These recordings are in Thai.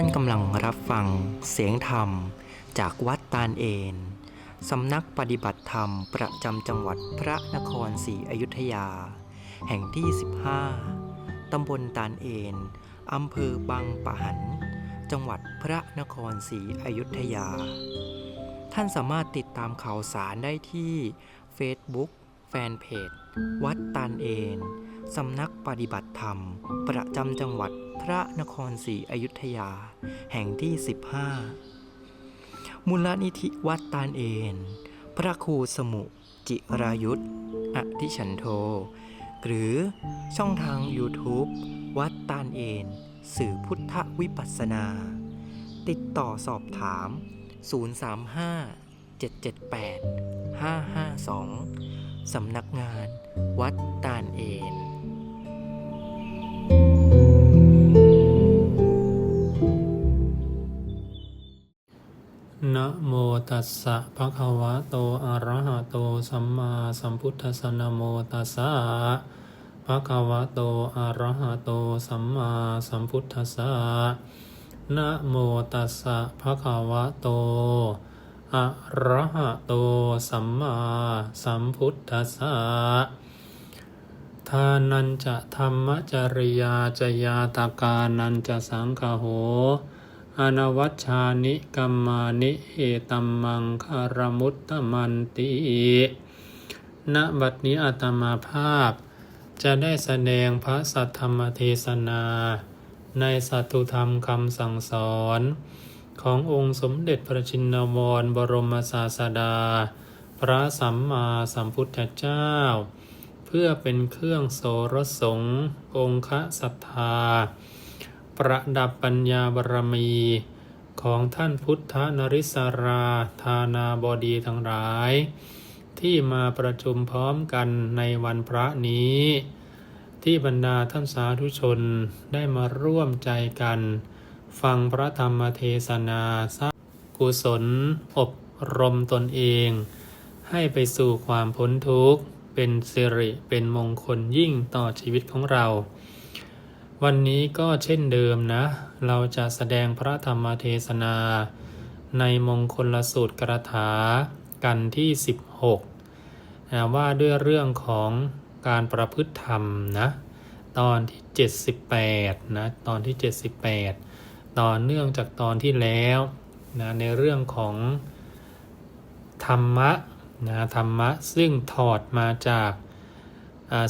ท่านกำลังรับฟังเสียงธรรมจากวัดตาลเอนสำนักปฏิบัติธรรมประจำจังหวัดพระนครศรีอยุธยา แห่งที่ 15 ตำบลตาลเอนอำเภอบางปะหัน จังหวัดพระนครศรีอยุธยา ท่านสามารถติดตามข่าวสารได้ที่ Facebook แฟนเพจ วัดตาลเอนสำนักปฏิบัติธรรม ประจำจังหวัด ระนครศรีอยุธยา แห่งที่ 15 มูลนิธิวัดตาลเอน พระครูสมุจิรายุทธอธิฉันโท หรือช่องทาง YouTube วัดตาลเอน สื่อพุทธวิปัสสนา ติดต่อสอบถาม 035 778 552 สำนักงาน วัดตาลเอน นะโมตัสสะภะคะวะโตอะระหะโตสัมมาสัมพุทธัสสะนะโมตัสสะภะคะวะโตอะระหะโตสัมมาสัมพุทธัสสะนะโมตัสสะภะคะวะโตอะระหะโตสัมมาสัมพุทธัสสะทานันจะธรรมจริยาจยาตากานันจะสังคโห อนวัชชานิกัมมานิเอตัมมังคารมุตตมันติณบัดนี้อาตมาภาพ จะได้แสดงพระสัทธรรมเทศนา ในสัตตุธรรมคำสั่งสอน ขององค์สมเด็จพระชินวรบรมศาสดา พระสัมมาสัมพุทธเจ้า เพื่อเป็นเครื่องโสรสงองค์ศรัทธา ประดับปัญญาบารมี ของท่านพุทธนริศราธานาบดีทั้งหลาย ที่มาประชุมพร้อมกันในวันพระนี้ ที่บรรดาท่านสาธุชนได้มาร่วมใจกัน ฟังพระธรรมเทศนาสร้างกุศลอบรมตนเอง ให้ไปสู่ความพ้นทุกข์เป็นสิริเป็นมงคลยิ่งต่อชีวิตของเรา วันนี้ก็เช่นเดิมนะ เราจะแสดงพระธรรมเทศนา ในมงคลสูตรกระถากันที่ 16นะว่าด้วยเรื่องของการประพฤติธรรมนะ ตอนที่ 78นะตอนที่ 78 ต่อเนื่องจากตอนที่แล้วนะในเรื่องของธรรมะนะธรรมะซึ่งถอดมาจาก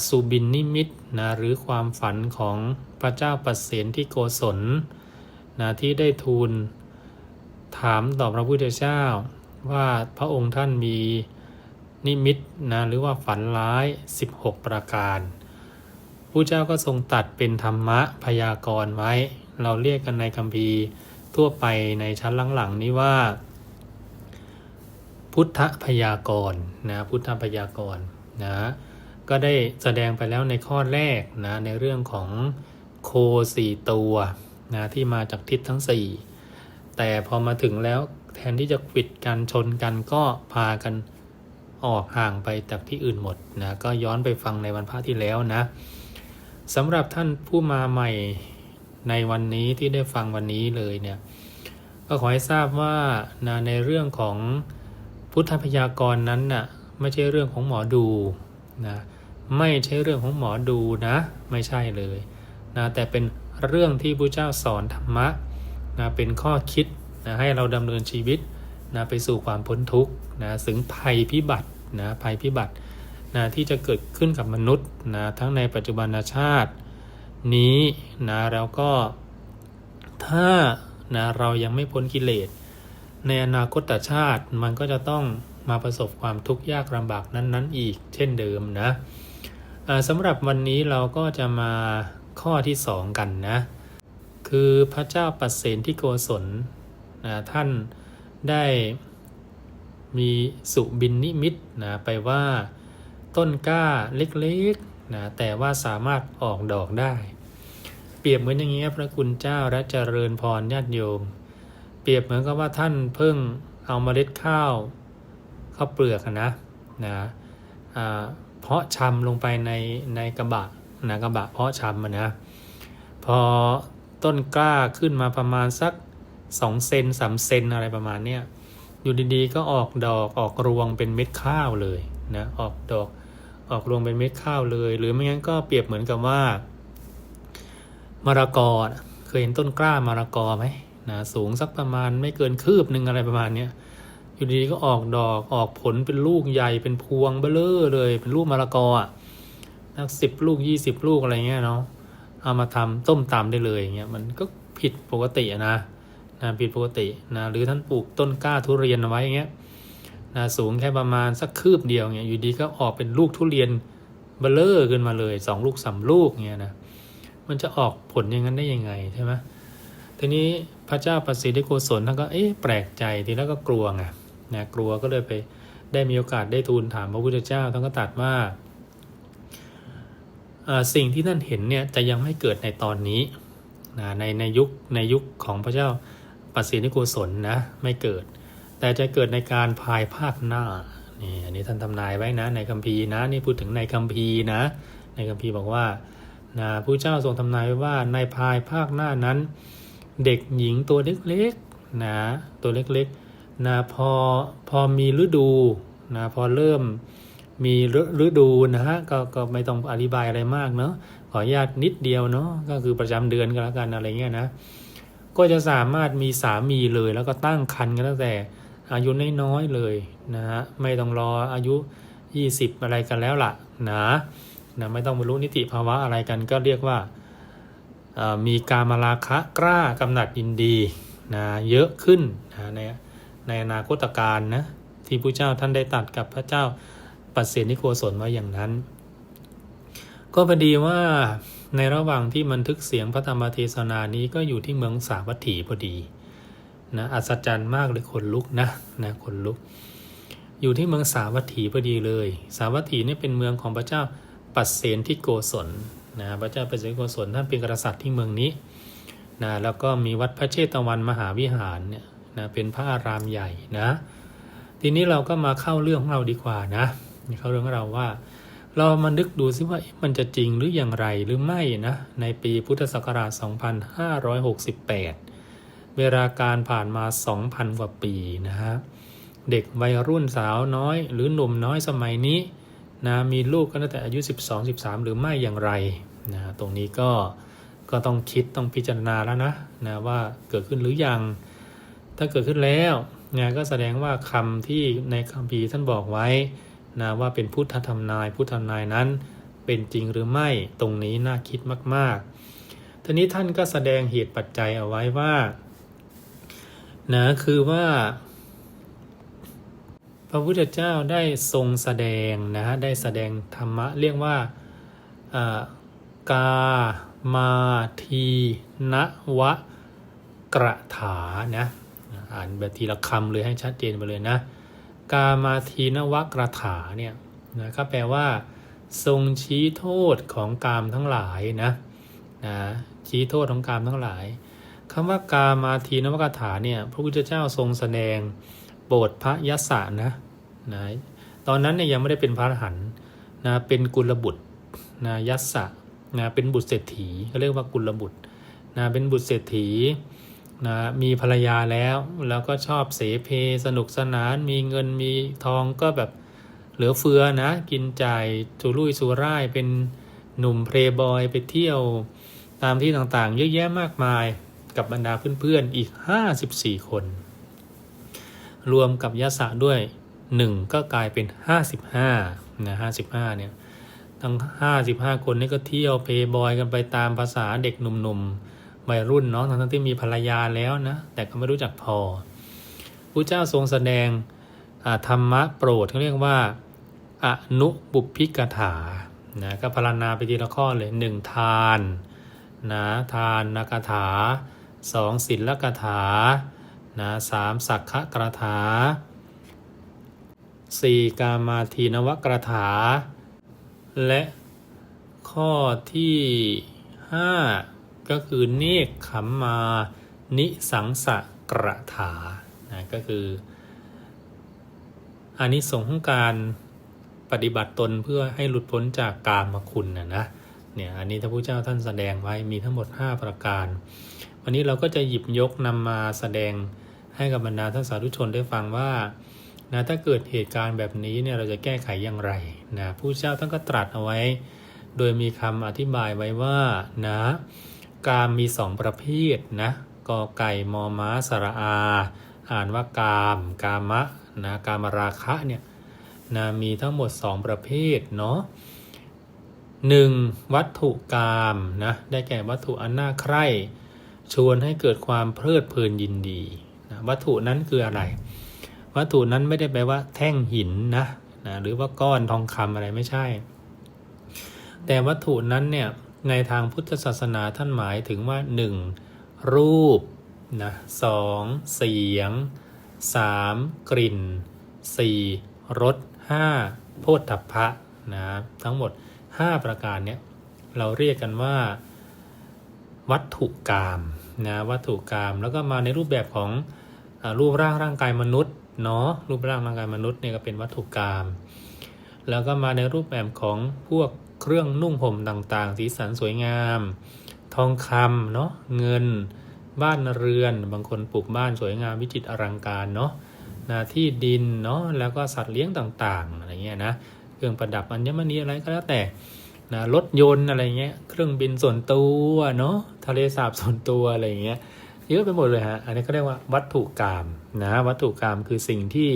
สุบินนิมิตนะหรือความฝันของ พระเจ้าปเสนที่โกศลนะที่ได้ทูลถามต่อพระพุทธเจ้าว่าพระองค์ท่านมีนิมิตนะหรือว่าฝันร้าย 16 ประการพระเจ้าก็ทรงตัดเป็นธรรมะพยากรณ์ไว้ เราเรียกกันในคัมภีทั่วไปในชั้นหลังๆนี้ว่า พุทธพยากรณ์นะพุทธพยากรณ์นะก็ได้แสดงไปแล้วในข้อแรกนะในเรื่องของ โคสี่ตัวนะที่มาจากทิศทั้ง4แต่พอมาถึงแล้วแทนที่จะขวิดกันชนกันก็พากันออกห่างไปจากที่อื่นหมดนะก็ย้อนไปฟังในวันพระที่แล้วนะสำหรับท่านผู้มาใหม่ในวันนี้ที่ได้ฟังวันนี้เลยเนี่ยก็ขอให้ทราบว่านะในเรื่องของพุทธพยากรณ์นั้นน่ะไม่ใช่เรื่องของหมอดูนะไม่ใช่เรื่องของหมอดูนะ ไม่ใช่เลย นะแต่เป็นเรื่องที่พระเจ้าสอนธรรมะนะเป็นข้อคิดนะให้เราดำเนินชีวิตนะไปสู่ความพ้นทุกข์นะถึงภัยพิบัตินะภัยพิบัตินะที่จะเกิดขึ้นกับมนุษย์นะทั้งในปัจจุบันชาตินี้นะแล้วก็ถ้านะเรายังไม่พ้นกิเลส ในอนาคตชาติมันก็จะต้องมาประสบความทุกข์ยากลำบากนั้นๆ อีกเช่นเดิมนะสำหรับวันนี้เราก็จะมา ข้อที่สองกันนะ คือพระเจ้าปัสเสนที่โกศลนะท่านได้มีสุบินนิมิตนะไปว่าต้นกล้าเล็กๆนะแต่ว่าสามารถออกดอกได้ เปรียบเหมือนอย่างนี้พระคุณเจ้าและเจริญพรญาติโยม เปรียบเหมือนกับว่าท่านเพิ่งเอาเมล็ดข้าวข้าวเปลือกนะนะเพาะชำลงไปในในกระบะ นะกระบะเพาะชำอะนะ พอต้นกล้าขึ้นมาประมาณสักสองเซนสามเซนอะไรประมาณเนี้ยอยู่ดีๆก็ออกดอกออกรวงเป็นเม็ดข้าวเลยนะออกดอกออกรวงเป็นเม็ดข้าวเลย หรือไม่งั้นก็เปรียบเหมือนกับว่ามะละกอเคยเห็นต้นกล้ามะละกอไหมนะสูงสักประมาณไม่เกินคืบหนึ่งอะไรประมาณเนี้ยอยู่ดีๆก็ออกดอกออกผลเป็นลูกใหญ่เป็นพวงเบ้อเร่อเลย เป็นลูกมะละกออะ นักสิบลูกยี่สิบลูกอะไรเงี้ยเนาะเอามาทำต้มตำได้เลยอย่างเงี้ยมันก็ผิดปกตินะนะผิดปกตินะหรือท่านปลูกต้นกล้าทุเรียนเอาไว้อย่างเงี้ยนะสูงแค่ประมาณสักคืบเดียวเงี้ยอยู่ดีก็ออกเป็นลูกทุเรียนเบลเลอร์ขึ้นมาเลยสองลูกสามลูกเงี้ยนะมันจะออกผลอย่างนั้นได้ยังไงใช่ไหมทีนี้พระเจ้าประสิทธิโกศลท่านก็เอ๊ะแปลกใจทีแล้วก็กลัวไงนะกลัวก็เลยไปได้มีโอกาสได้ทูลถามพระพุทธเจ้าท่านก็ตรัสว่า สิ่งที่ท่านเห็นเนี่ยจะยังไม่เกิดในตอนนี้นะในในยุคในยุคของพระเจ้าปัสสินิโกศลนะไม่เกิด แต่จะเกิดในการภายภาคหน้านี่อันนี้ท่านทำนายไว้นะในคัมภีร์นะนี่พูดถึงในคัมภีร์นะในคัมภีร์บอกว่านะผู้เจ้าทรงทำนายไว้ว่าในภายภาคหน้านั้น เด็กหญิงตัวเล็กๆนะตัวเล็กๆนะพอพอมีฤดูนะพอเริ่ม มีฤดูนะฮะก็ก็ไม่ต้องอธิบายอะไรมากเนาะขออนุญาตนิดเดียวเนาะก็คือประจำเดือนก็แล้วกันอะไรเงี้ยนะก็จะสามารถมีสามีเลย แล้วก็ตั้งครรภ์กันตั้งแต่อายุน้อยๆเลยนะฮะไม่ต้องรออายุ 20 อะไรกันแล้วล่ะนะนะไม่ต้องบรรลุนิติภาวะอะไรกันก็เรียกว่ามีการมาราคะกล้ากำหนัดยินดีนะเยอะขึ้นนะในในอนาคตการนะที่พระเจ้าท่านได้ตัดกับพระเจ้า ปัสเสนิโกศลไว้อย่างนั้น ก็พอดีว่าในระหว่างที่บันทึกเสียงพระธรรมเทศนานี้ก็อยู่ที่เมืองสาวัตถีพอดีนะอัศจรรย์มากเลยขนลุกนะนะขนลุก อยู่ที่เมืองสาวัตถีพอดีเลย สาวัตถีนี่เป็นเมืองของพระเจ้าปัสเสนทิโกศลนะพระเจ้าปัสเสนทิโกศลท่านเป็นกษัตริย์ที่เมืองนี้นะแล้วก็มีวัดพระเชตวันมหาวิหารเนี่ยนะเป็นพระอารามใหญ่นะ ทีนี้เราก็มาเข้าเรื่องของเราดีกว่านะ เข้าเรื่องเราว่า เรามานึกดูซิว่ามันจะจริงหรืออย่างไรหรือไม่นะ ในปีพุทธศักราช 2568 เวลาการผ่านมา 2,000 กว่าปีนะฮะเด็กวัยรุ่นสาวน้อย หรือหนุ่มน้อยสมัยนี้นะมีลูกก็ตั้งแต่อายุ 12 13 หรือไม่อย่างไรนะตรงนี้ก็ก็ต้องคิดต้องพิจารณาแล้วนะนะว่าเกิดขึ้นหรือยัง ถ้าเกิดขึ้นแล้วเนี่ยก็แสดงว่าคำที่ในคัมภีร์ท่านบอกไว้ นะว่าเป็นพุทธธรรมนาย พุทธธรรมนายนั้น เป็นจริงหรือไม่ตรงนี้น่าคิดมาก ๆ ทีนี้ท่านก็แสดงเหตุปัจจัยเอาไว้ว่านะคือว่า พระพุทธเจ้าได้ทรงแสดงนะได้แสดงธรรมะเรียกว่าอ่ากามาทีนวะกระถานะอ่านแบบทีละคำเลยให้ชัดเจนไปเลยนะ กามาทีนวกระถาเนี่ยนะครับแปลว่า ทรงชี้โทษของกามทั้งหลายนะนะชี้โทษของกามทั้งหลายคำว่ากามาทีนวกระถาเนี่ยพระพุทธเจ้าทรงแสดงโปรดพระยศะนะนะตอนนั้นเนี่ยยังไม่ได้เป็นพระอรหันต์นะเป็นกุลบุตรนะยศะนะเป็นบุตรเศรษฐีเขาเรียกว่ากุลบุตรนะเป็นบุตรเศรษฐี นะมีภรรยาแล้ว แล้วก็ชอบเสเพสนุกสนาน มีเงินมีทองก็แบบเหลือเฟือนะ กินจ่ายสุรุ่ยสุร่ายเป็นหนุ่มเพลย์บอยไปเที่ยวตามที่ต่างๆ เยอะแยะมากมายกับบรรดาเพื่อนๆอีก 54 คน รวมกับยะสะด้วย 1 ก็กลายเป็น 55นะ55เนี่ยทั้ง 55 คนนี่ก็เที่ยวเพย์บอยกันไปตามภาษาเด็กหนุ่มๆ วัยรุ่นเนาะทั้งที่มีภรรยาแล้วนะ แต่ก็ไม่รู้จักพอพระเจ้าทรงแสดงธรรมะโปรดเขาเรียกว่าอนุบุพิกถานะก็พารณนาไปทีละข้อเลยหนึ่งทานนะทานนกถาสองศีลกถานะสามสักขะกระถาสี่กามาทีนวกระถา และข้อที่ห้า ก็คือเนกขมมา นิสังสะกระถานะก็คืออานิสงส์ของการปฏิบัติตนเพื่อให้หลุดพ้นจากกามคุณนะนะเนี่ยอันนี้พระพุทธเจ้าท่านแสดงไว้มีทั้งหมด 5 ประการ วันนี้เราก็จะหยิบยกนำมาแสดงให้กับบรรดาท่านสาธุชนได้ฟังว่านะถ้าเกิดเหตุการณ์แบบนี้เนี่ยเราจะแก้ไขอย่างไรนะผู้เจ้าท่านก็ตรัสเอาไว้ โดยมีคำอธิบายไว้ว่านะ กามมีสองประเภทนะกอไก่มอม้าสระอา อ่านว่ากาม กามะนะกามราคะเนี่ยนะมีทั้งหมด 2 ประเภทเนาะหนึ่งวัตถุกามนะได้แก่วัตถุอันน่าใคร่ ชวนให้เกิดความเพลิดเพลินยินดีนะวัตถุนั้นคืออะไร วัตถุนั้นไม่ได้แปลว่าแท่งหินนะนะหรือว่าก้อนทองคำอะไรไม่ใช่ แต่วัตถุนั้นเนี่ย ในทางพุทธศาสนาท่านหมายถึงว่า 1. รูปนะสองเสียง 3. กลิ่น 4. รส 5. โพธฐัพะนะทั้งหมด 5 ประการเนี้ยเราเรียกกันว่า วัตถุกรรมนะวัตถุกรรมแล้วก็มาในรูปแบบของอรูปร่างร่างกายมนุษย์เนาะรูปร่างร่างกายมนุษย์เนี่ยก็เป็นวัตถุกรรมแล้วก็มาในรูปแบบของพวก รื่องนุ่งห่มต่างๆ สีสันสวยงาม ทองคำเนาะเงิน บ้านเรือน บางคนปลูกบ้านสวยงามวิจิตรอลังการเนาะนะที่ดินเนาะแล้วก็สัตว์เลี้ยงต่างๆอะไรเงี้ยนะเครื่องประดับอัญมณีอะไรก็แล้วแต่นะรถยนต์อะไรเงี้ยเครื่องบินส่วนตัวเนาะทะเลสาบส่วนตัวอะไรเงี้ยเยอะไปหมดเลยฮะอันนี้ก็เรียกว่าวัตถุกรรมนะวัตถุกรรมคือสิ่งที่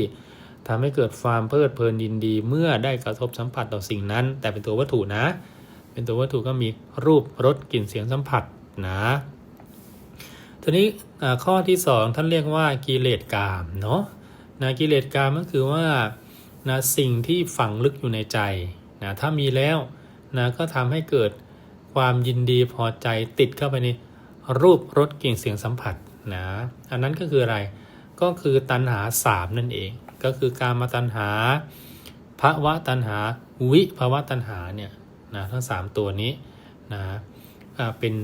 ทำให้เกิดความเพลิดเพลินยินดี เมื่อได้กระทบสัมผัสต่อสิ่งนั้น แต่เป็นตัววัตถุนะ เป็นตัววัตถุก็มีรูปรสกลิ่นเสียงสัมผัสนะทีนี้ข้อที่สองท่านเรียกว่ากิเลสกามเนาะนะกิเลสกามก็คือว่านะสิ่งที่ฝังลึกอยู่ในใจนะถ้ามีแล้วนะก็ทำให้เกิดความยินดีพอใจติดเข้าไปในรูปรสกลิ่นเสียงสัมผัสนะอันนั้นก็คืออะไรก็คือตัณหาสามนั่นเอง ก็คือการมาตัณหาภาวะตัณหา วิภาวะตัณหาเนี่ยนะทั้ง 3 ตัวนี้นะเป็น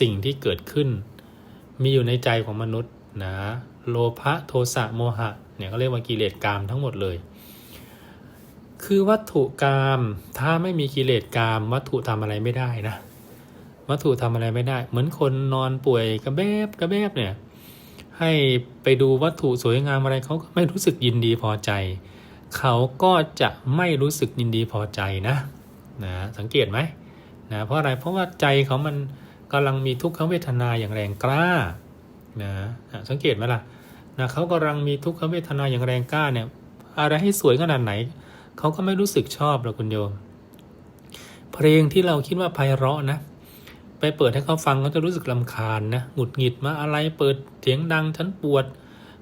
สิ่งที่เกิดขึ้น มีอยู่ในใจของมนุษย์นะโลภะโทสะโมหะเนี่ยก็เรียกว่ากิเลสกามทั้งหมดเลย คือวัตถุกรรมถ้าไม่มีกิเลสกรรมวัตถุทำอะไรไม่ได้นะ วัตถุทำอะไรไม่ได้ เหมือนคนนอนป่วยกระเบบกระเบบเนี่ย ให้ไปดูวัตถุสวยงามอะไรเขาก็ไม่รู้สึกยินดีพอใจ เขาก็จะไม่รู้สึกยินดีพอใจนะนะสังเกตไหมนะเพราะอะไรเพราะว่าใจเขามันกำลังมีทุกขเวทนาอย่างแรงกล้านะสังเกตไหมล่ะนะเขากำลังมีทุกขเวทนาอย่างแรงกล้าเนี่ยอะไรให้สวยขนาดไหน เขาก็ไม่รู้สึกชอบหรอกคุณโยม เพลงที่เราคิดว่าไพเราะนะ ไปเปิดให้เขาฟังเขาจะรู้สึกลำคาญนะหงุดหงิดมาอะไรเปิดเสียงดังฉันปวด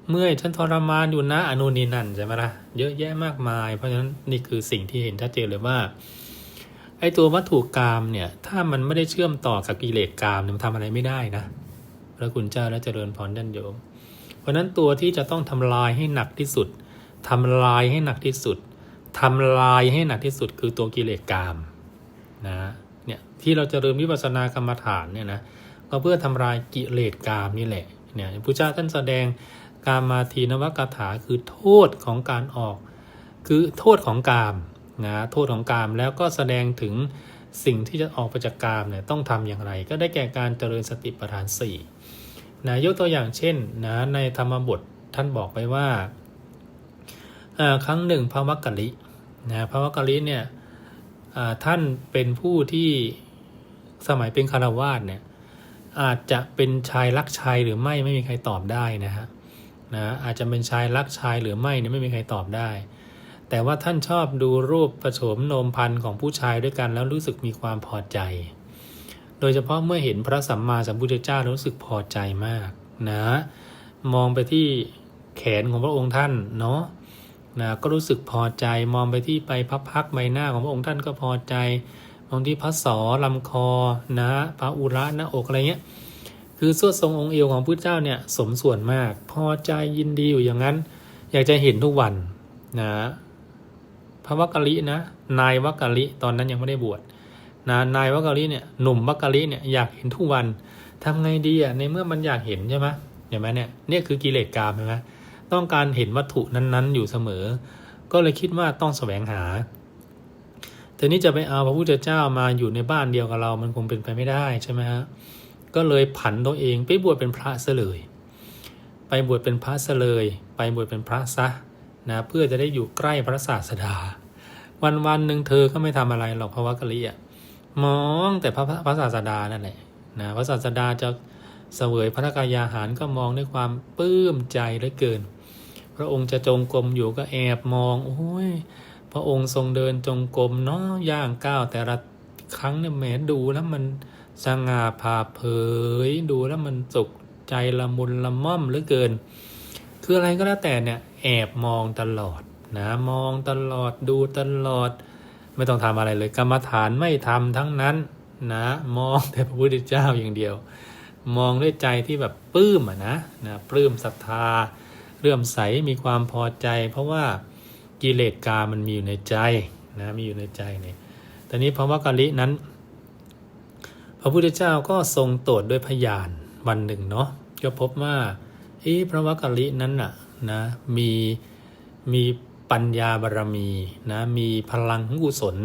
เมื่อยฉันทรมานอยู่นะอนุนีนั่นใช่ไหมล่ะเยอะแยะมากมาย เพราะฉะนั้นนี่คือสิ่งที่เห็นชัดเจนเลยว่าไอ้ตัววัตถุกรรมเนี่ย ถ้ามันไม่ได้เชื่อมต่อกับกิเลสกรรมมันทำอะไรไม่ได้นะพระคุณเจ้าและเจริญพรท่านโยม เพราะฉะนั้นตัวที่จะต้องทำลายให้หนักที่สุดทำลายให้หนักที่สุดทำลายให้หนักที่สุดคือตัวกิเลสกามนะ เนี่ยที่เราจะเริ่มวิปัสสนากรรมฐานเนี่ยนะก็เพื่อทำลายกิเลสกามนี่แหละเนี่ยพระเจ้าท่านแสดงการมาทีนวกถาคือโทษของการออก คือโทษของกามนะโทษของกามแล้วก็แสดงถึงสิ่งที่จะออกไปจากกามเนี่ยต้องทำอย่างไร ก็ได้แก่การเจริญสติปัฏฐานสี่นะยกตัวอย่างเช่นนะในธรรมบทท่านบอกไว้ว่าครั้งหนึ่งพระวักกะลินะพระวักกะลิเนี่ย ท่านเป็นผู้ที่สมัยเป็นคารวาสเนี่ยอาจจะเป็นชายรักชายหรือไม่ไม่มีใครตอบได้นะฮะนะอาจจะเป็นชายรักชายหรือไม่เนี่ยไม่มีใครตอบได้ แต่ว่าท่านชอบดูรูปประโฉมโนมพันธ์ของผู้ชายด้วยกันแล้วรู้สึกมีความพอใจ โดยเฉพาะเมื่อเห็นพระสัมมาสัมพุทธเจ้ารู้สึกพอใจมากนะมองไปที่แขนของพระองค์ท่านเนาะ นะก็รู้สึกพอใจมองไปที่ไปพับพักใบหน้าของพระองค์ท่านก็พอใจมองที่พระศอลำคอนะพระอุระหน้าอกอะไรเงี้ยคือสวดทรงองค์เอวของพระเจ้าเนี่ยสมส่วนมาก พอใจยินดีอยู่อย่างนั้น อยากจะเห็นทุกวันนะพระวักกะลินะนายวักกะลิตอนนั้นยังไม่ได้บวชนะนายวักกะลิเนี่ยหนุ่มวักกะลิเนี่ยอยากเห็นทุกวันทำไงดีอะในเมื่อมันอยากเห็นใช่ไหมเห็นไหมเนี่ยเนี่ยคือกิเลสกรรมใช่ไหม ต้องการเห็นวัตถุนั้นๆ อยู่เสมอ ก็เลยคิดว่าต้องแสวงหาทีนี้จะไปเอาพระพุทธเจ้ามาอยู่ในบ้านเดียวกับเรา มันคงเป็นไปไม่ได้ใช่ไหมฮะก็เลยผันตัวเองไปบวชเป็นพระซะเลย ไปบวชเป็นพระซะเลย ไปบวชเป็นพระซะนะเพื่อจะได้อยู่ใกล้พระศาสดา วันวันๆหนึ่งเธอก็ไม่ทำอะไรหรอกพระวกะลิอะมองแต่พระพระศาสดานั่นแหละนะพระศาสดาจะเสวยพระกายอาหารก็มองด้วยความปลื้มใจเหลือเกิน พระองค์จะจงกรมอยู่ก็แอบมองโอ้ยพระองค์ทรงเดินจงกรมเนาะย่างก้าวแต่ละครั้งเนี่ยแหมดูแล้วมันสง่าผ่าเผย ดูแล้วมันสุขใจละมุนละม่อมเหลือเกิน คืออะไรก็แล้วแต่เนี่ยแอบมองตลอดนะมองตลอดดูตลอด ไม่ต้องทำอะไรเลยกรรมฐานไม่ทำทั้งนั้นนะมองแต่พระพุทธเจ้าอย่างเดียว มองด้วยใจที่แบบปลื้มอะนะนะปลื้มศรัทธา เรื่อมใสมีความพอใจ เพราะว่ากิเลสกามันมีอยู่ในใจนะมีอยู่ในใจเนี่ยต่นี้พระวักกะลินั้น พระพุทธเจ้าก็ทรงตรวจด้วยพยานวันหนึ่งเนาะก็พบว่าเอ๊พระวักกะลินั้นน่ะนะมีมีปัญญาบารมีนะมีพลังของกุศล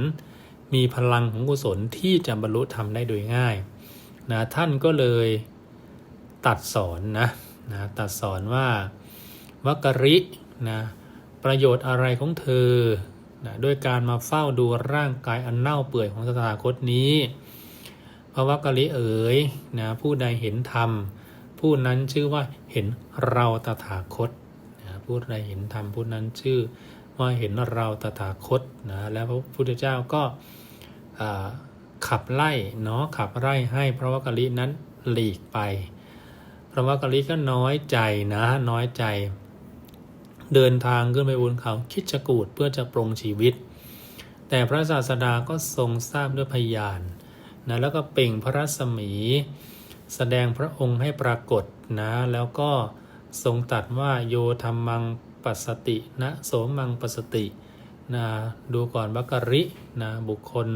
มีพลังของกุศลที่จะบรรลุธรรมได้โดยง่ายนะท่านก็เลยตัดสอนนะนะตัดสอนว่า วักกะรินะประโยชน์อะไรของเธอนะด้วยการมาเฝ้าดูร่างกายอันเน่าเปื่อยของสถาคตนี้พระวักกะลิเอ๋ยนะผู้ใดเห็นธรรม ผู้นั้นชื่อว่าเห็นเราตถาคตนะผู้ใดเห็นธรรมผู้นั้นชื่อว่าเห็นเราตถาคตนะแล้วพระพุทธเจ้าก็ขับไล่เนาะขับไล่ให้พระวักกะลินั้นหลีกไป พระวักกะลิก็น้อยใจนะน้อยใจ เดินทางขึ้นไปบนเขาคิดจะกูดเพื่อจะปรงชีวิต แต่พระศาสดาก็ทรงทราบด้วยพยานนะแล้วก็เป่งพระรัศมี แสดงพระองค์ให้ปรากฏนะแล้วก็ทรงตัดว่าโยธรรมังปัสสตินะโสมังปัสสตินะดูก่อนบักกรินะบุคคล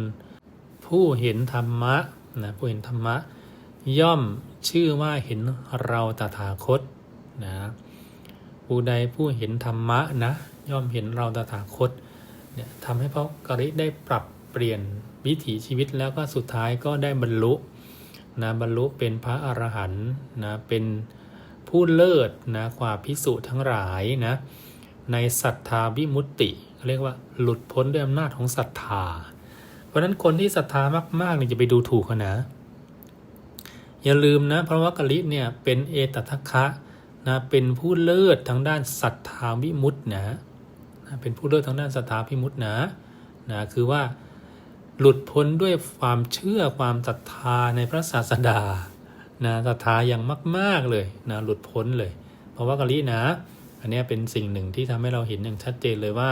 ผู้เห็นธรรมะนะผู้เห็นธรรมะ ย่อมชื่อว่าเห็นเราตถาคตนะ ผู้ใดผู้เห็นธรรมะนะ ย่อมเห็นเราตถาคตเนี่ยทำให้พระกริได้ปรับเปลี่ยนวิถีชีวิตแล้วก็สุดท้ายก็ได้บรรลุนะบรรลุเป็นพระอรหันต์นะเป็นผู้เลิศนะกว่าพิสุทั้งหลายนะในศรัทธาวิมุตติเรียกว่าหลุดพ้นด้วยอำนาจของศรัทธา เพราะนั้นคนที่ศรัทธามากๆเนี่ยจะไปดูถูกเขานะ อย่าลืมนะเพราะว่ากะลิเนี่ยเป็นเอตทัคคะ นะเป็นผู้เลิศทางด้านศรัทธาวิมุตตินะนะเป็นผู้เลิศทางด้านศรัทธาวิมุตตินะนะคือว่าหลุดพ้นด้วยความเชื่อความศรัทธาในพระศาสดานะศรัทธาอย่างมาก ๆเลยนะหลุดพ้นเลย เพราะว่ากะลินะ อันนี้เป็นสิ่งหนึ่งที่ทำให้เราเห็นอย่างชัดเจนเลยว่า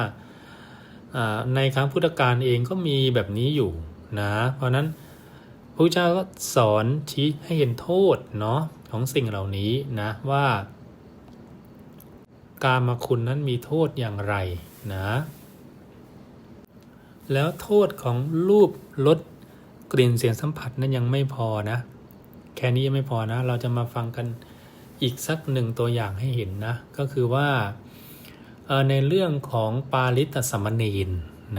ในครั้งพุทธกาลเองก็มีแบบนี้อยู่นะเพราะนั้นพระเจ้าก็สอนชี้ให้เห็นโทษเนาะของสิ่งเหล่านี้นะว่า การมาคุณนั้นมีโทษอย่างไรนะ แล้วโทษของรูปรสกลิ่นเสียงสัมผัสนั้นยังไม่พอนะ แค่นี้ยังไม่พอนะ เราจะมาฟังกันอีกสักหนึ่งตัวอย่างให้เห็นนะ ก็คือว่าในเรื่องของปาลิตสมณีน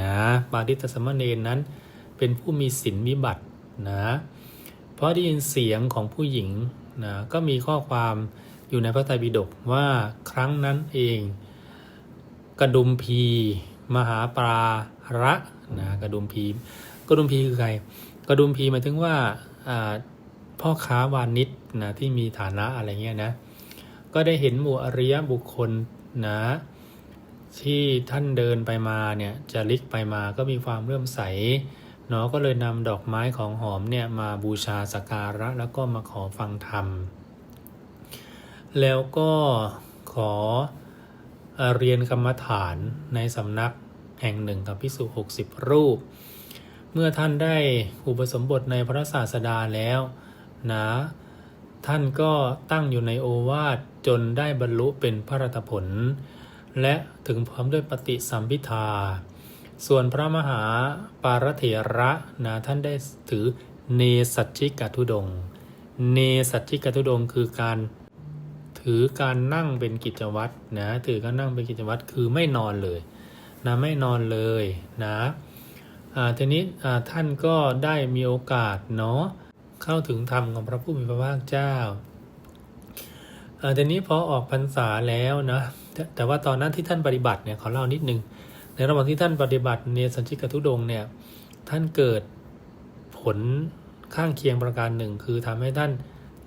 นะปาลิตสมณีนนั้นเป็นผู้มีศีลวิบัตินะเพราะได้ยินเสียงของผู้หญิงนะก็มีข้อความ อยู่ในพระไตรปิฎกว่าครั้งนั้นเอง กระดุมพี มหาปราระนะกระดุมพี กระดุมพีคือใคร กระดุมพีหมายถึงว่าพ่อค้าวานิชนะที่มีฐานะอะไรเงี้ยนะก็ได้เห็นหมู่อริยบุคคลนะที่ท่านเดินไปมาเนี่ยจะลิกไปมาก็มีความเรื่อมใสเนาะก็เลยนำดอกไม้ของหอมเนี่ยมาบูชาสักการะแล้วก็มาขอฟังธรรม แล้วก็ขอเรียนกรรมฐานในสำนักแห่งหนึ่งกับพิสุหกสิบรูป เมื่อท่านได้อุปสมบทในพระศาสดาแล้วนะท่านก็ตั้งอยู่ในโอวาทจนได้บรรลุเป็นพระรัตผล และถึงพร้อมด้วยปฏิสัมพิทา ส่วนพระมหาปารเถระนะท่านได้ถือเนสัจจิกทุดง เนสัจจิกทุดงคือการ ถือการนั่งเป็นกิจวัตรนะถือการนั่งเป็นกิจวัตรคือไม่นอนเลยนะไม่นอนเลยนะอ่าทีนี้อ่าท่านก็ได้มีโอกาสเนาะเข้าถึงธรรมของพระผู้มีพระภาคเจ้าอ่าทีนี้พอออกพรรษาแล้วนะแต่ว่าตอนนั้นที่ท่านปฏิบัติเนี่ยขอเล่านิดนึงในระหว่างที่ท่านปฏิบัติเนสัญชิกทุดงเนี่ยท่านเกิดผลข้างเคียงประการหนึ่ง คือทำให้ท่าน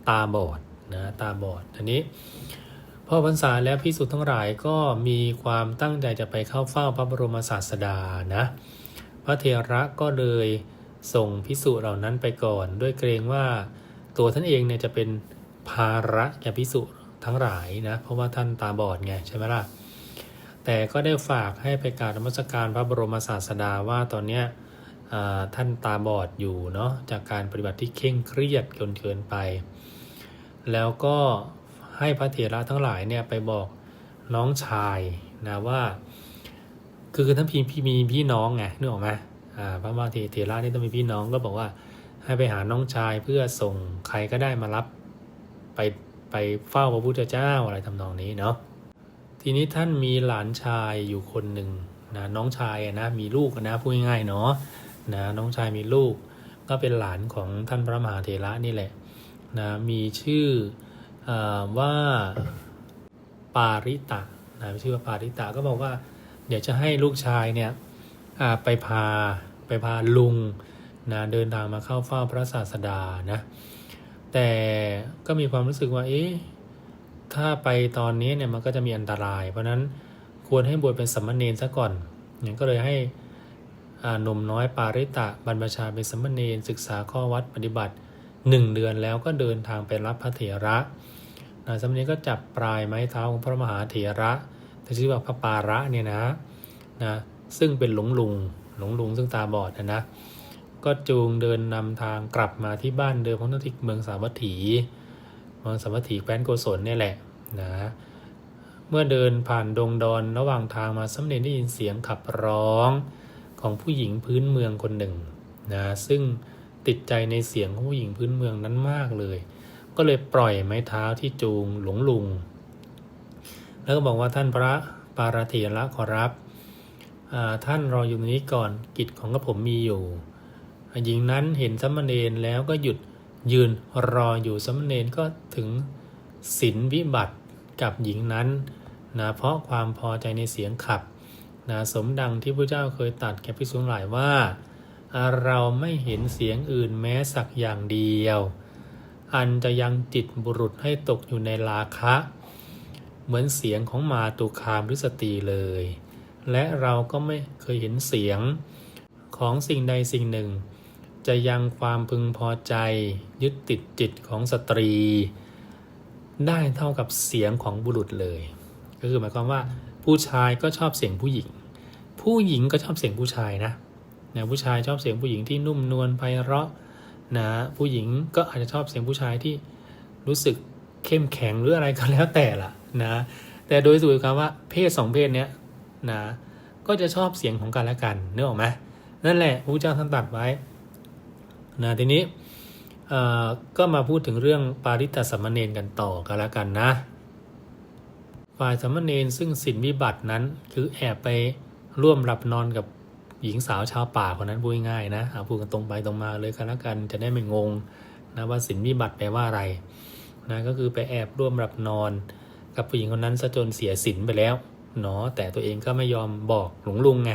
ตาบอด นะตาบอดทีนี้พอพรรษาแล้วพิสุทธ์ทั้งหลายก็มีความตั้งใจจะไปเข้าเฝ้าพระบรมศาสดานะพระเทระก็เลยส่งพิสุเหล่านั้นไปก่อน ด้วยเกรงว่าตัวท่านเองเนี่ยจะเป็นภาระแก่พิสุทั้งหลายนะเพราะว่าท่านตาบอดไงใช่ไหมล่ะแต่ก็ได้ฝากให้ไปกรารนมัสการพระบรมศาสดาว่าตอนเนี้ยท่านตาบอดอยู่เนาะจากการปฏิบัติที่เคร่งเครียดจนเกินไป แล้วก็ให้พระเถระทั้งหลายเนี่ยไปบอกน้องชายนะว่าคือท่านพี่พี่มีพี่น้องไงนึกออกไหมอ่าพระมาเถเถระนี่ต้องมีพี่น้องก็บอกว่าให้ไปหาน้องชายเพื่อส่งใครก็ได้มารับไปไปเฝ้าพระพุทธเจ้าอะไรทำนองนี้เนาะทีนี้ท่านมีหลานชายอยู่คนหนึ่งนะน้องชายนะมีลูกนะพูดง่ายๆเนาะนะน้องชายมีลูกก็เป็นหลานของท่านพระมหาเถระนี่แหละ นะมีชื่ออว่าปาริตะนะชื่อว่าปาริตะก็บอกว่า เดี๋ยวจะให้ลูกชายเนี่ยไปพาไปพาลุงนะเดินทางมาเข้าเฝ้าพระศาสดานะแต่ก็มีความรู้สึกว่าเอ๊ะถ้าไปตอนนี้เนี่ยมันก็จะมีอันตราย เพราะนั้นควรให้บวชเป็นสัมมเนรซะก่อนเนี่ยก็เลยให้หนุ่มน้อยปาริตะบรรพชาเป็นสัมมเนรศึกษาข้อวัดปฏิบัติ หนึ่งเดือนแล้วก็เดินทางไปรับพระเถระนะสัมมเนรก็จับปลายไม้เท้าของพระมหาเถระที่ชื่อว่าพระปาระเนี่ยนะนะซึ่งเป็นหลงลุงหลงลุงซึ่งตาบอดนะนะก็จูงเดินนำทางกลับมาที่บ้านเดิมของนทิกเมืองสาวัตถีเมืองสาวัตถีแคว้นโกศลเนี่ยแหละนะเมื่อเดินผ่านดงดอนระหว่างทางมาสำเร็จได้ยินเสียงขับร้องของผู้หญิงพื้นเมืองคนหนึ่งนะซึ่ง ติดใจในเสียงของผู้หญิงพื้นเมืองนั้นมากเลย ก็เลยปล่อยไม้เท้าที่จูงหลงลุง แล้วก็บอกว่าท่านพระปาราเถระขอรับท่านรออยู่ตรงนี้ก่อนกิจของกระผมมีอยู่หญิงนั้นเห็นสมณเณรแล้วก็หยุดยืนรออยู่สมณเณรก็ถึงศีลวิบัติกับหญิงนั้นนะเพราะความพอใจในเสียงขับนะสมดังที่พระเจ้าเคยตัดแก่พิสุงหลายว่า เราไม่เห็นเสียงอื่นแม้สักอย่างเดียว อันจะยังจิตบุรุษให้ตกอยู่ในราคะ เหมือนเสียงของมาตุคามหรือสตรีเลย และเราก็ไม่เคยเห็นเสียงของสิ่งใดสิ่งหนึ่ง จะยังความพึงพอใจ ยึดติดจิตของสตรี ได้เท่ากับเสียงของบุรุษเลย ก็คือหมายความว่า ผู้ชายก็ชอบเสียงผู้หญิง ผู้หญิงก็ชอบเสียงผู้ชายนะ นะผู้ชายชอบเสียงผู้หญิงที่นุ่มนวลไพเราะนะผู้หญิงก็อาจจะชอบเสียงผู้ชายที่รู้สึกเข้มแข็งหรืออะไรก็แล้วแต่ละนะแต่โดยสรุปคำว่าเพศสองเพศเนี้ยนะก็จะชอบเสียงของกันและกันเนึกออกไหมนั่นแหละพระเจ้าท่านตัดไว้นะทีนี้เอ่อก็มาพูดถึงเรื่องปาริตตสัมมเนนกันต่อกันแล้วกันนะฝ่ายสัมมเนนซึ่งสินวิบัตินั้นคือแอบไปร่วมหลับนอนกับ หญิงสาวชาวป่าคนนั้นพูดง่ายๆนะพูดกันตรงไปตรงมาเลยกันล้วกันจะได้ไม่งงนะว่าสินวิบัติแปลว่าอะไรนะก็คือไปแอบร่วมหลับนอนกับผู้หญิงคนนั้นซะจนเสียสินไปแล้วเนาะแต่ตัวเองก็ไม่ยอมบอกหลวงลุงไง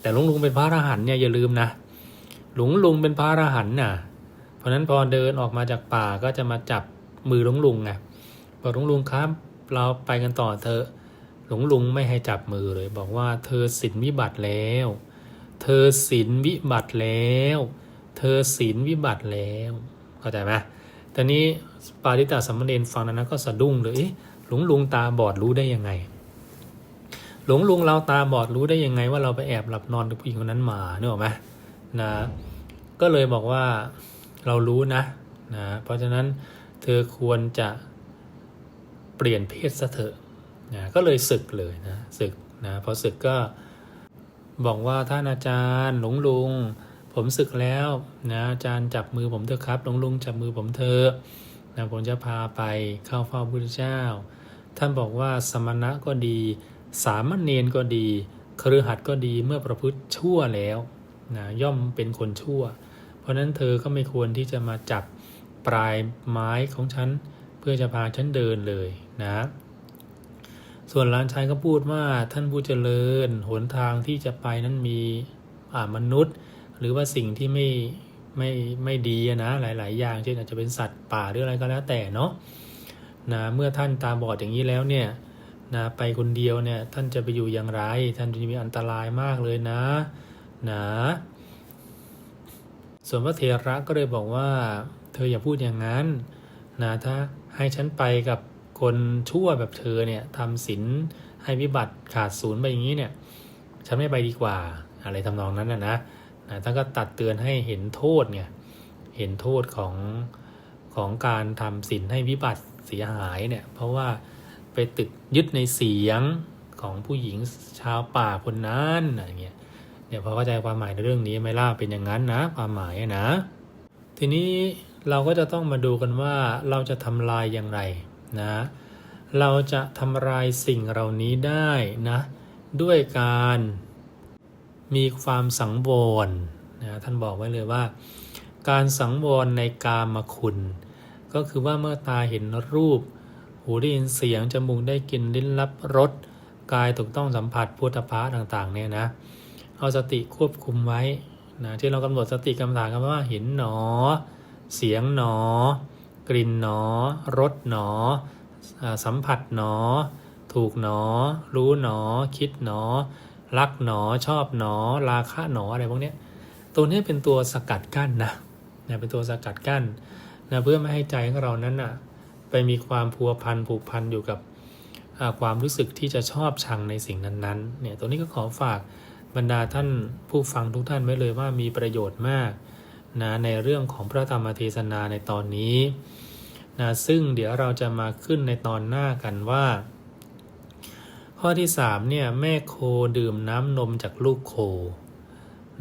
แต่หลวงลุงเป็นพระอรหันต์เนี่ยอย่าลืมนะหลวงลุงเป็นพระอรหันต์น่ะเพราะฉะนั้นพอเดินออกมาจากป่าก็จะมาจับมือหลวงลุงไงบอกหลวงลุงครับ เราไปกันต่อเถอะหลวงลุงไม่ให้จับมือเลย บอกว่าเธอสินวิบัติแล้ว เธอสินวิบัติแล้ว เธอสินวิบัติแล้ว เข้าใจไหมตอนนี้ปาริตาสัมมเนรฟังนั้น ก็สะดุ้งเลยหลวงลุงตาบอดรู้ได้ยังไง หลวงลุงเราตาบอดรู้ได้ยังไง ว่าเราไปแอบหลับนอนกับผู้หญิงคนนั้นมาเนออกไหมนะ ก็เลยบอกว่าเรารู้นะนะ เพราะฉะนั้นเธอควรจะเปลี่ยนเพศซะเถอะนะก็เลยศึกเลยนะศึกนะพอศึกก็ บอกว่าท่านอาจารย์หลวงลุง ผมศึกแล้วนะอาจารย์จับมือผมเถอะครับหลวงลุงจับมือผมเถอะนะผมจะพาไปเข้าเฝ้าพระพุทธเจ้า ท่านบอกว่าสมณะก็ดี สามเณรก็ดีครือหัดก็ดีเมื่อประพฤติชั่วแล้วนะย่อมเป็นคนชั่ว เพราะฉะนั้นเธอก็ไม่ควรที่จะมาจับปลายไม้ของฉัน เพื่อจะพาฉันเดินเลยนะ ส่วนหลานชายก็พูดว่าท่านผู้เจริญ หนทางที่จะไปนั้นมีมนุษย์ หรือว่าสิ่งที่ไม่ไม่ไม่ดีนะหลาย ๆ อย่างเช่นอาจจะเป็นสัตว์ป่าหรืออะไรก็แล้วแต่เนาะนะเมื่อท่านตาบอดอย่างนี้แล้วเนี่ยนะไปคนเดียวเนี่ยท่านจะไปอยู่อย่างไร ท่านจะมีอันตรายมากเลยนะนะส่วนพระเถระก็เลยบอกว่า เธออย่าพูดอย่างนั้นนะถ้าให้ฉันไปกับ คนชั่วแบบเธอเนี่ยทำศีลให้วิบัติขาดศูนย์ไปอย่างนี้เนี่ยฉันไม่ไปดีกว่า อะไรทำนองนั้นนะนะนะท่านก็ตัดเตือนให้เห็นโทษเนี่ยเห็นโทษของของการทำศีลให้วิบัติเสียหายเนี่ยเพราะว่าไปตึกยึดในเสียงของผู้หญิงชาวป่าคนนั้นอะไรเงี้ยเนี่ยพอเข้าใจความหมายในเรื่องนี้ไหม่ล่าเป็นอย่างนั้นนะ ความหมายนะ ทีนี้เราก็จะต้องมาดูกันว่าเราจะทำลายอย่างไร นะเราจะทำลายสิ่งเหล่านี้ได้นะด้วยการมีความสังวรนะท่านบอกไว้เลยว่า การสังวรในกามคุณ ก็คือว่าเมื่อตาเห็นรูป หูได้ยินเสียงจมูกได้กลินลิ้นรับรสกายถูกต้องสัมผัสพุทธภาต่างๆเนี่ยนะเอาสติควบคุมไว้นะที่เรากำหนดสติกรรมฐานกันว่าเห็นหนอ เสียงหนอ กลิ่นหนอรสหนอ สัมผัสหนอ ถูกหนอ รู้หนอ คิดหนอ รักหนอชอบหนอ ราคะหนออะไรพวกนี้ตัวนี้เป็นตัวสกัดกั้นนะนะเป็นตัวสกัดกั้นนะเพื่อไม่ให้ใจของเรานั้นน่ะไปมีความพัวพันผูกพันอยู่กับความรู้สึกที่จะชอบชังในสิ่งนั้นๆเนี่ยตัวนี้ก็ขอฝากบรรดาท่านผู้ฟังทุกท่านไว้เลยว่ามีประโยชน์มาก นะในเรื่องของพระธรรมเทศนาในตอนนี้นะซึ่งเดี๋ยวเราจะมาขึ้นในตอนหน้ากันว่า ข้อที่3เนี่ยแม่โคดื่มน้ำนมจากลูกโค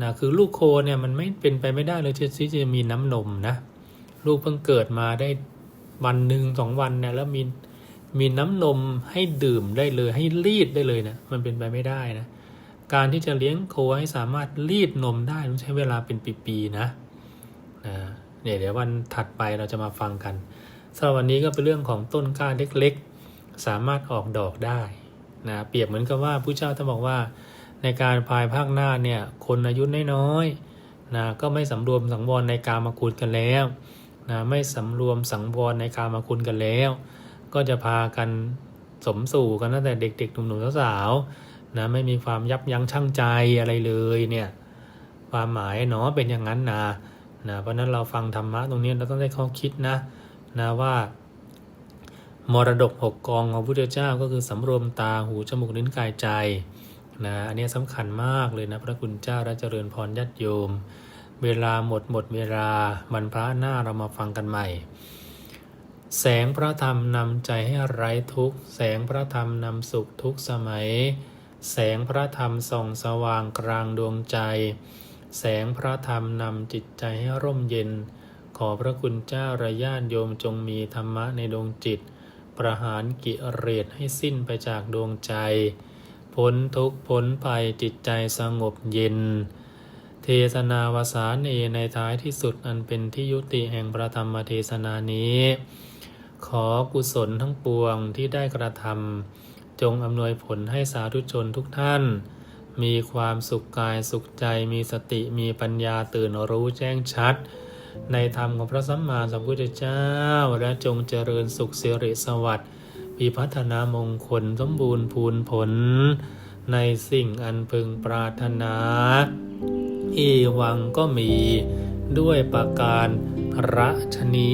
นะคือลูกโคเนี่ยมันไม่เป็นไปไม่ได้เลยที่จะมีน้ำนมนะลูกเพิ่งเกิดมาได้วันหนึ่งสองวันเนี่ยแล้วมีมีน้ำนมให้ดื่มได้เลยให้รีดได้เลยนะมันเป็นไปไม่ได้นะการที่จะเลี้ยงโคให้สามารถรีดนมได้ต้องใช้เวลาเป็นปีๆนะ นะเนี่ยเดี๋ยววันถัดไปเราจะมาฟังกันสำหรับวันนี้ก็เป็นเรื่องของต้นกล้าเล็กๆ สามารถออกดอกได้นะเปรียบเหมือนกับว่าผู้เจ้าท่านบอกว่า ในการภายภาคหน้าเนี่ยคนอายุน้อยๆนะก็ไม่สำรวมสังวรในการมาคุณกันแล้วนะไม่สำรวมสังวรในการมาคุณกันแล้ว ก็จะพากันสมสู่กันตั้งแต่เด็กๆหนุ่มๆสาวๆนะไม่มีความยับยั้งชั่งใจอะไรเลยเนี่ยความหมายเนาะเป็นอย่างนั้นนะ นะเพราะนั้นเราฟังธรรมะตรงนี้เราต้องได้ข้อคิดนะนะว่ามรดกหกกองของพระพุทธเจ้าก็คือสำรวมตาหูจมูกลิ้นกายใจนะอันนี้สำคัญมากเลยนะพระคุณเจ้าและเจริญพรญาติโยม เวลาหมดหมดเวลาวันพระหน้าเรามาฟังกันใหม่ แสงพระธรรมนำใจให้ไร้ทุกข์แสงพระธรรมนำสุขทุกสมัย แสงพระธรรมส่องสว่างกลางดวงใจ แสงพระธรรมนำจิตใจให้ร่มเย็น ขอพระคุณเจ้าระญาติโยมจงมีธรรมะในดวงจิต ประหารกิเลสให้สิ้นไปจากดวงใจ พ้นทุกข์พ้นภัยจิตใจสงบเย็น เทศนาวสานเนในท้ายที่สุดอันเป็นที่ยุติแห่งพระธรรมเทศนานี้ ขอกุศลทั้งปวงที่ได้กระทำจงอำนวยผลให้สาธุชนทุกท่าน มีความสุขกายสุขใจ มีสติมีปัญญาตื่นรู้แจ้งชัด ในธรรมของพระสัมมาสัมพุทธเจ้า และจงเจริญสุขสิริสวัสดิ์มีพัฒนามงคลสมบูรณ์พูนผล ในสิ่งอันพึงปรารถนาอีวังก็มีด้วยประการรัชนี